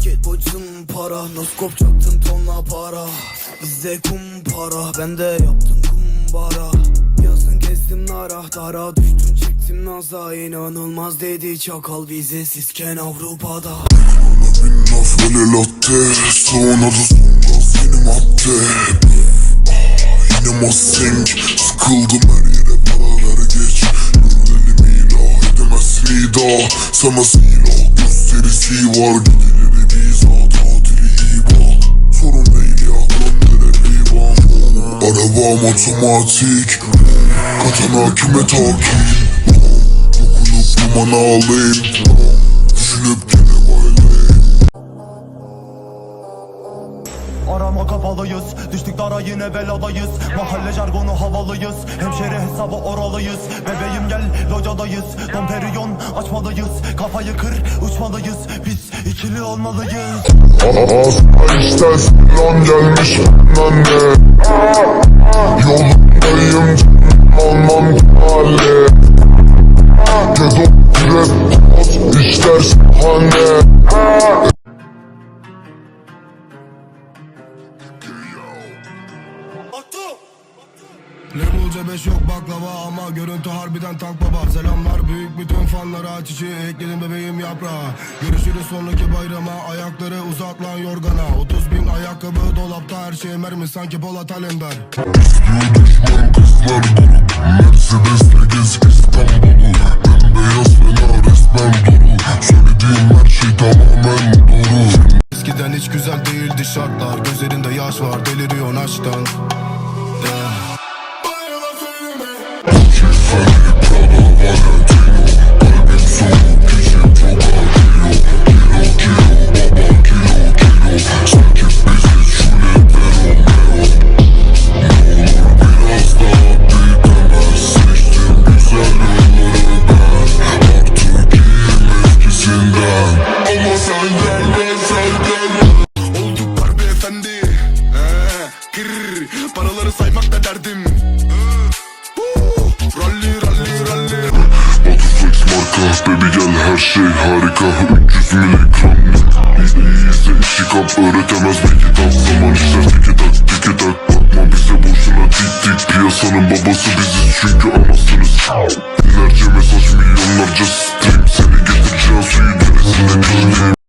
Skateboard'ın para Noskop çaktın tonla para? Bizde kumpara Ben de yaptım kumbara. Yazın gezdim nara Dara düştüm çektim naza. İnanılmaz dedi çakal bize Sizken Avrupa'da. Enough böyle latte Sonra da son gaz yeni Yine masing Sıkıldım her yere paraları geç elimi ilah edemezsin ida Sana silah gösterisi var Geceleri bizzat tatili iyi bak Sorun değil ya gönder eyvah. Arabam otomatik Katana kime takip. Dokunup duman alayım Arama kapalıyız Düştük dara yine beladayız. Mahalle jargonu havalıyız. Hemşeri hesabı oralıyız. Bebeğim gel locadayız. Don Perignon açmalıyız. Kafayı kır uçmalıyız. Biz ikili olmalıyız. Asla istersen lan gelmiş anne Yolundayım almam hale Gedo rap at istersen hane Level C5 yok baklava ama görüntü harbiden tank baba. Selamlar büyük bütün fanlara çiçeği ekledim bebeğim yaprağa. Görüşürüz sonraki bayrama ayakları uzat lan yorgana. 30 bin ayakkabı dolapta her şey mermi sanki Polat Alemdar. İstiyor düşman kızlar dolu Mercedes'le gez İstanbul'u Bembeyaz fena resmen dolu Söylediğim her şey tamamen doğru Eskiden hiç güzel değildi şartlar. Gözlerinde yaş var deliriyorsun aşktan Yeah. Paraları saymak da derdim. Rally rally rally. Butterflex marka Baby gel her şey harika. 300 miligram İyi izle işi kap öğretemez bir